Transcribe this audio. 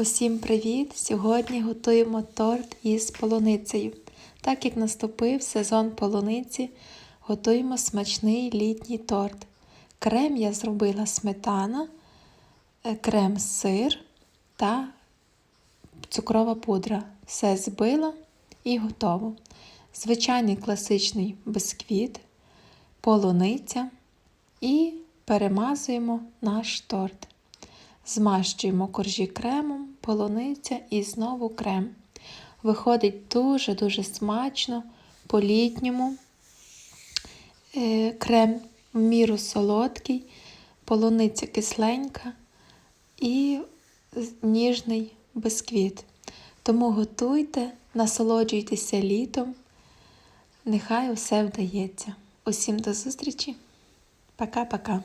Усім привіт! Сьогодні готуємо торт із полуницею. Так як наступив сезон полуниці, готуємо смачний літній торт. Крем я зробила сметана, е, крем-сир та цукрова пудра. Все збила і готово. Звичайний класичний бисквіт, полуниця і перемазуємо наш торт. Змащуємо коржі кремом, полуниця і знову крем. Виходить дуже-дуже смачно, по-літньому. Е, Крем в міру солодкий, полуниця кисленька і ніжний бисквіт. Тому готуйте, насолоджуйтеся літом. Нехай усе вдається. Усім до зустрічі. Пока-пока.